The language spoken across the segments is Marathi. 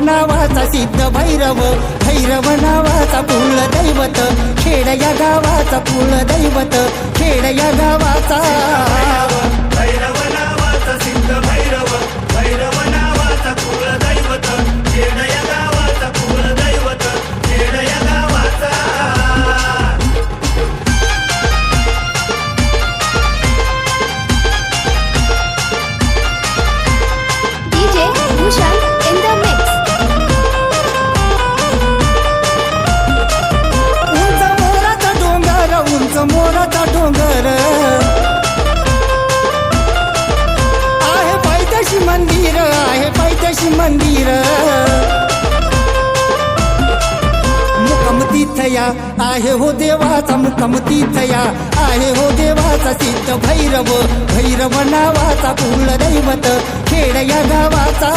नावाचा सिद्ध भैरव भैरव नावाचा कुळ दैवत. खेड या गावाचा कुळ दैवत खेड या गावाचा. आहे हो देवाचा मुक्कामती तया आहे हो देवाचा सिद्ध भैरव. भैरव नावाचा पूर्ण दैवत खेड या गावाचा.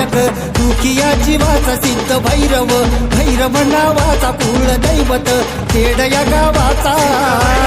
नाशक तू जीवाचा सिद्ध भैरव भैरव नावाचा पूर्ण दैवत खेड या गावाचा.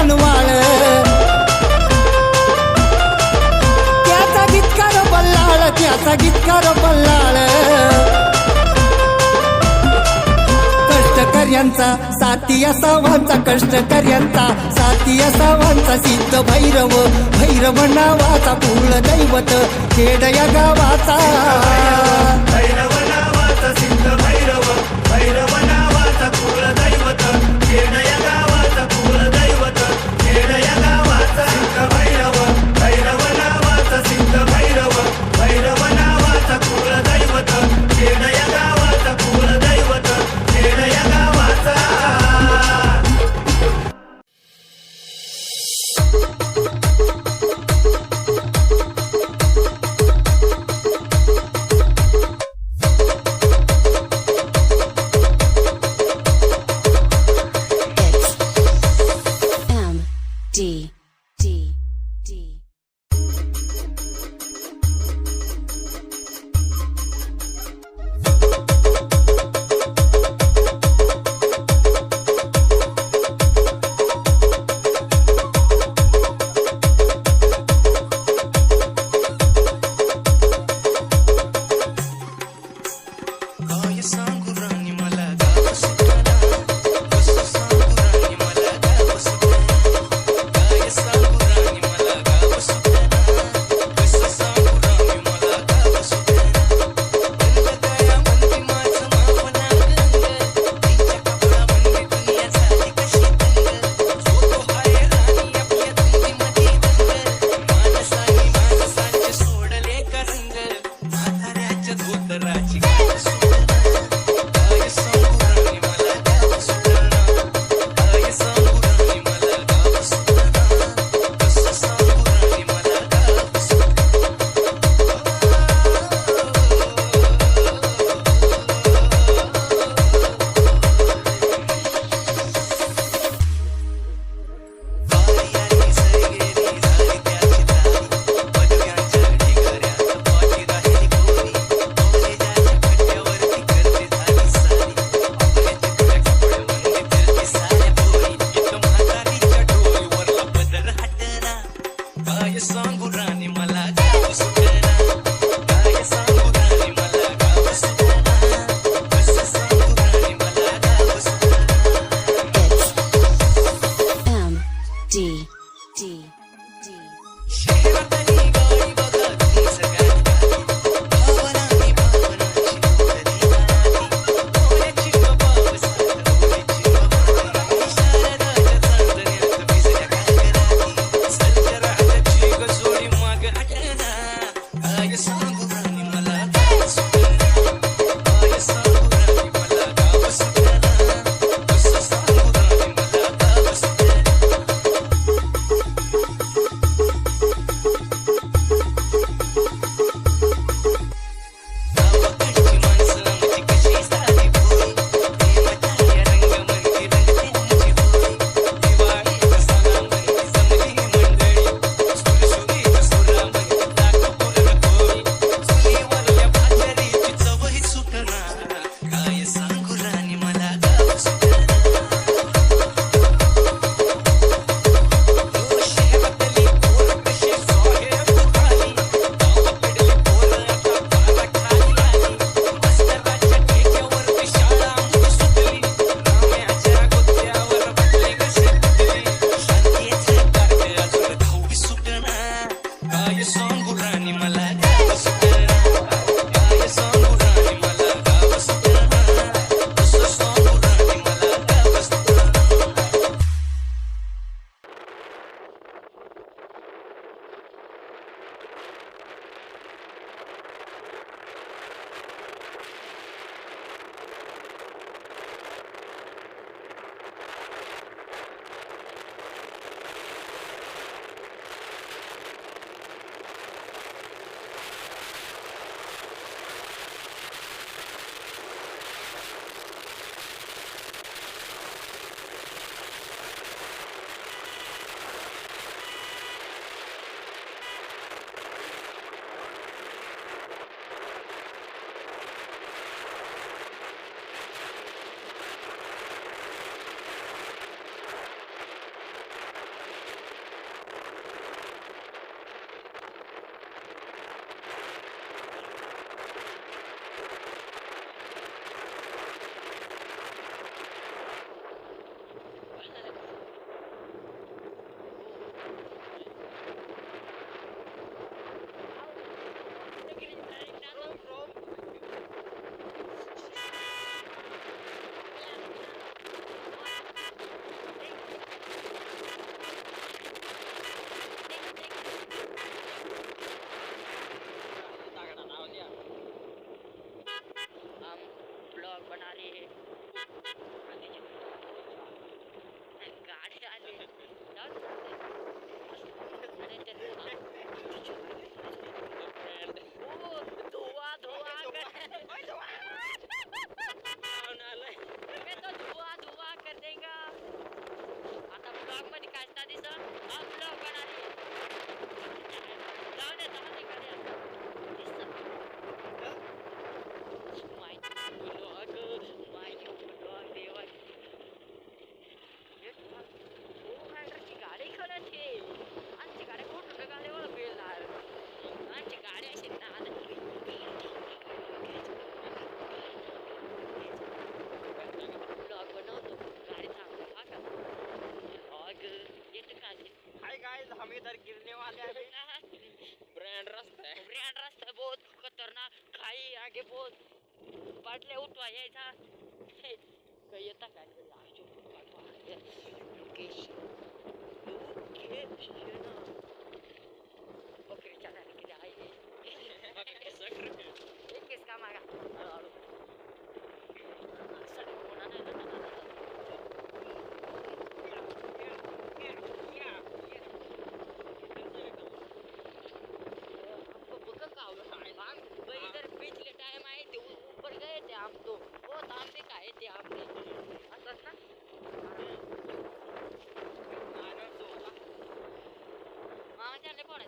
घनवाळ त्याचा गीतकार बल्लाळ त्याचा गीतकार बल्लाळ कष्टकऱ्यांचा साथी असावांचा कष्टकऱ्यांचा साथी असावांचा सिद्ध भैरव भैरव नावाचा पूर्ण दैवत खेड या गावाचा. D. हम इधर गिरने वाले हैं ब्रांड रास्ता है ब्रँड रास्ता बहुत खतरनाक खाई आगे बहुत. बाटल्या उठवा यायचा. काही येता काय? लोकेशन लोकेशन बकरी चालायला किती आहे एक केस का मागा हळूहळू असं कोणा नाही ना, ना, ना, ना, ना. हमको बका का हो हम भाई इधर पिछले टाइम आए थे ऊ- ऊपर गए थे हम तो बहुत आम भी खाए थे आपने असंच ना मामाच्या आणले कोणाच्या ना धुआं धुआं कर देंगे धुएं अयो मारतो प्याडीची मिरची झाली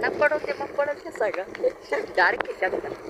ना पडवते मग पडत सगळं. डार्क खिशात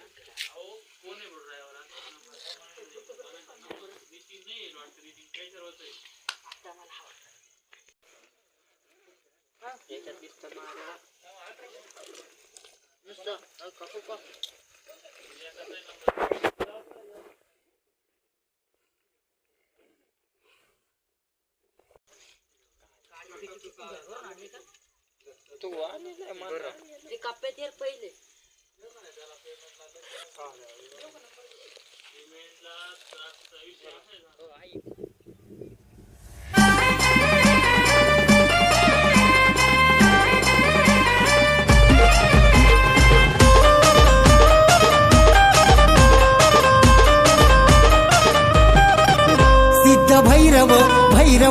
Deita a vista amarela. Nossa, olha o copo, copo. તું આ ને લે મારા એ કપે તેર પૈલે હા એમેન્ટલા 27 છે તો આઈ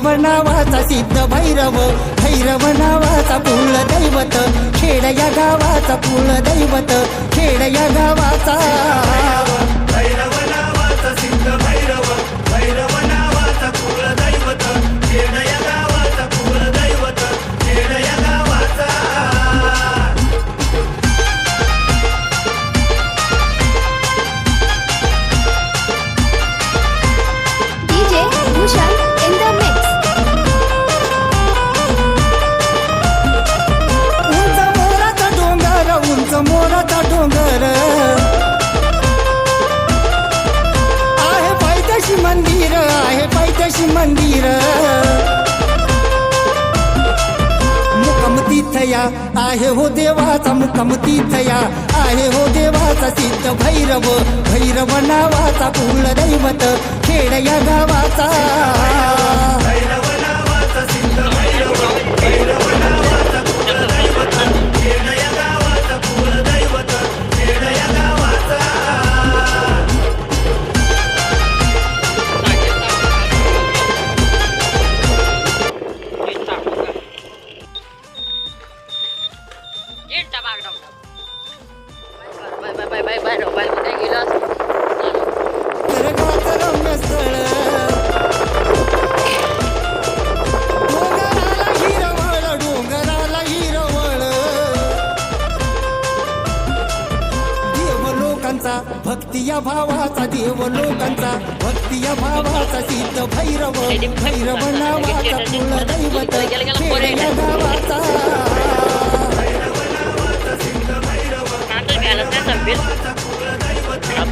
भैरव नावाचा सिद्ध भैरव भैरव नावाचा कुळ दैवत. खेड या गावाचा कुळ दैवत खेड या गावाचा. भैरव नावाचा सिद्ध भैरव भैरव नावाचा कुलदैवत खेड आहे हो देवाचा मुकम तीर्थया आहे हो देवाचा सिद्ध भैरव भैरव नावाचा पूर्ण दैवत खेड या गावाचा. भैरव नावाचा सिद्ध भैरव भैरव नावाचा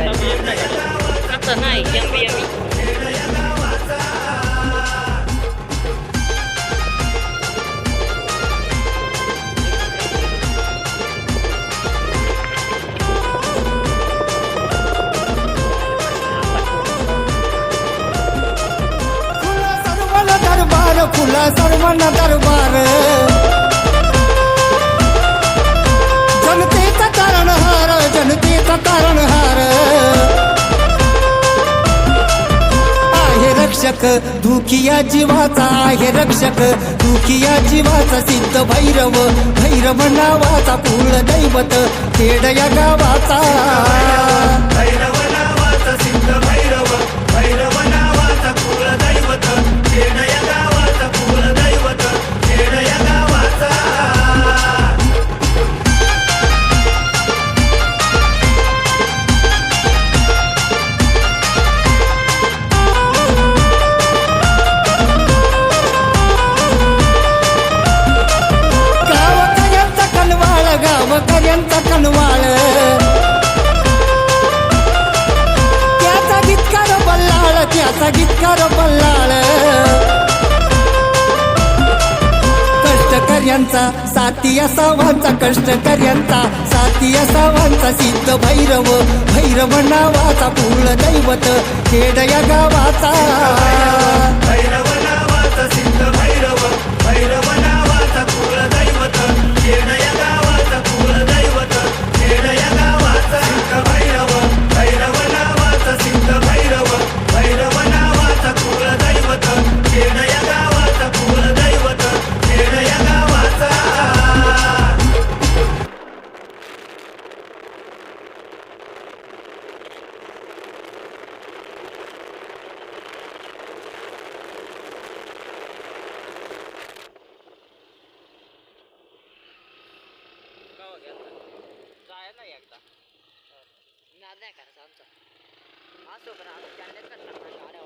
आता फुला सर्वांना दरबार फुला सर्वांना दरबार। जनतेचा तारणहार आहे रक्षक दुखिया जीवाचा आहे रक्षक. दुखिया जीवाचा सिद्ध भैरव भैरव नावाचा पूर्ण दैवत खेड या गावाचा. कष्टकऱ्यांचा साती असावांचा कष्टकऱ्यांचा साती असावांचा सिद्ध भैरव भैरव नावाचा पूर्ण दैवत खेड या गावाचा. हो, जाय ना एकदा. हो. नाद नाही करायचा आमचा. असो पण आम्ही त्यांना करणार.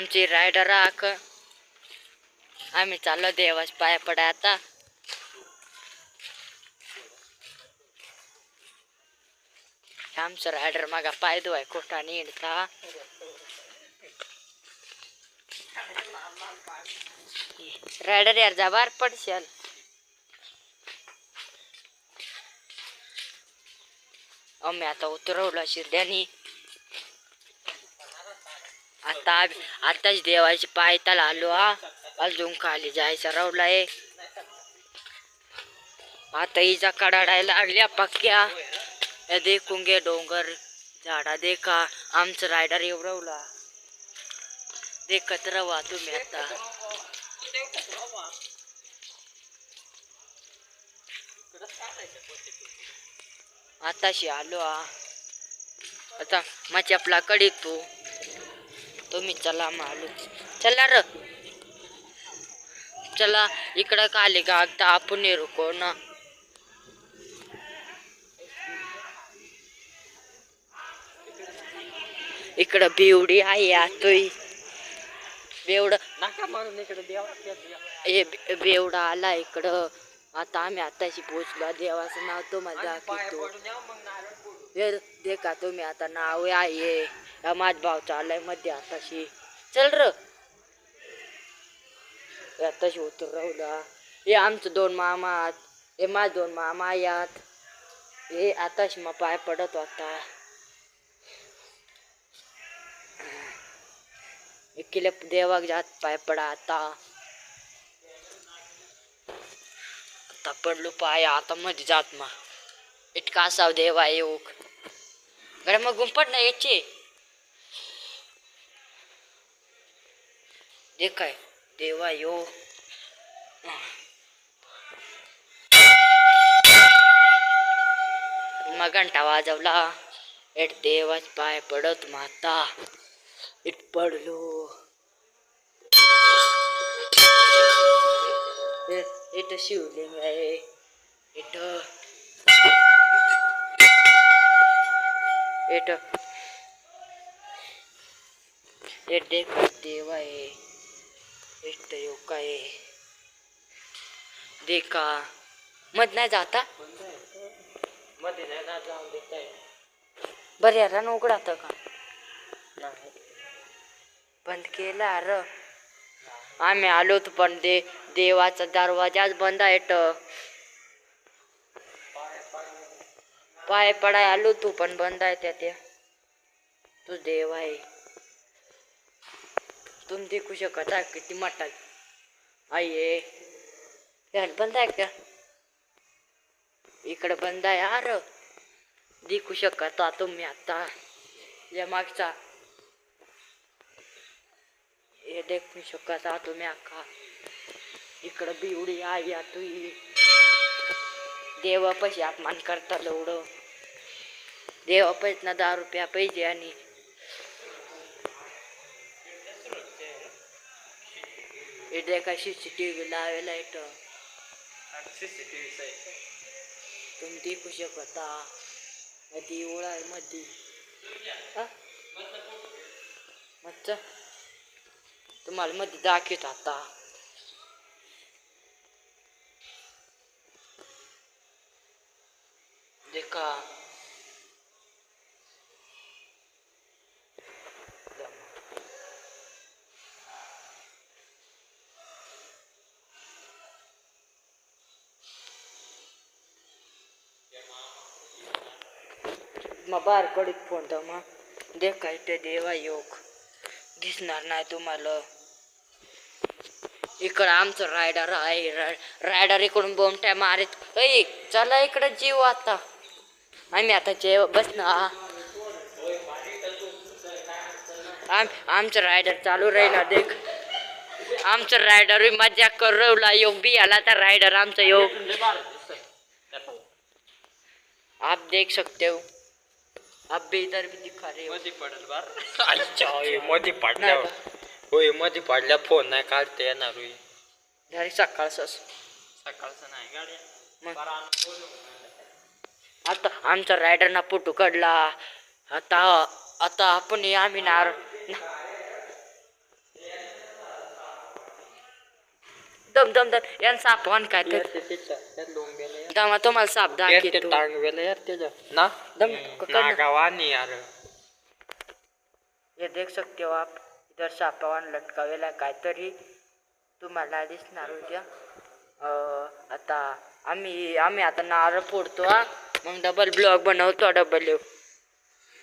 आमची रायडर आख आम्ही चाललो देवाच पाया पडा आता. आमचं रायडर मागा पाय धुवाय कोटा निडता रायडर यार जबार पडशल. आम्ही आता उतरवलं शिर्ड्यानी. आता आताच देवाची पायताला आलो हा. अजून खाली जायचं रवलाय आता इजा कडाडायला लागल्या पक्क्या. या देखून घे डोंगर झाडा देखा. आमचं रायडर एवढवला देखत रवा तुम्ही आता. आताशी आलो हा. आता माझ्या आपला कडे तू. तुम्ही चला मालू चला र. चला इकडं का आले का आता आपण रुको ना. इकडं बिवडी आहे आतोय बेवड नका म्हणून इकडे देवा बेवडा आला इकडं. आता आम्ही आताशी पोचलो देवाचं नाव तुम्हाला दे का तुम्ही आता नाव आहे. माझ भाव चाललायमध्ये आताशी. चल र. आताशी उतरवला हे आमचं दोन मामा आत. हे माझ दोन मामा यात हे आताशी मग पाय पडत होता. किले देवाक जात पाय पडा आता. आता पडलो पाय आता मध्ये जात मा इतका असाव देवा येऊ गरे मग गुंपट ना याची दे काय देवा यो. मग घंटा वाजवला. एट देवाच पाय पडत माता. इट पडलो. इट शिवलिंग आहे इथं इट. हे देख आहे योग आहे. देखा. मध नाही जाता? मध्ये नाही ना जाऊन देत आहे बरं यार का? बंद केला अर आम्ही आलो होतो पण दे देवाचा दरवाजाच बंद आहे त पाय पडाय आलो तू पण बंद आहे त्या तू देव आहे. तुम्ही देखू शकत आहे किती मटात आई यार बंद आहे का? इकडं बंद आहे अर देखू शकता तुम्ही आता. या मागचा. हे देखू शकता तुम्ही अक्का इकडं बिवडी आई या तू देवा अपमान करता एवढं देवापासून दहा रुपया पाहिजे आणि इथे का सी सी टी व्ही लावायला इथं तुम्ही देखू शकता मध्ये ओळा आहे मध्ये हा? मच्छा तुम्हाला मध्ये दाखवत आता देखा मग बाहेर कडीत फोन तर मग देख काय ते देवा योग दिसणार नाही तुम्हाला इकडं आमचं रायडर आहे रायडर इकडून बोमट्या मारित ऐ चला इकडं जीव आता आम्ही आता जेव बस ना आम आमचं रायडर चालू राहिला देख आमचं रायडर मजा करवला योग बी आला तर रायडर आमचा योग आप देख सकते हो भी इधर भी दिखा रहे हो। मध्ये पडेल बार. अच्छा होयमध्ये पडल्यावर होयमध्ये पडल्या. फोन नाही काढता येणार होय. झाली सकाळच सकाळचं नाही गाड्या मग? बारा आणून बोलू. आता आमचा रायडरना फोटो काढला. आता आता आपण हे आम्ही नार दम दम दम. यान साप वान काय तर. दमा तुम्हाला साप दाखवतो. टांगवेला यार त्याच्या. ना? दम. नागावानी यार. ये देख सकते हो आप. इधर सापावान लटकावेला काहीतरी. तुम्हाला दिसणार उद्या. अं, आता आम्ही आम्ही आता नारळ फोडतो हा. मग डबल ब्लॉग बनवतो डबल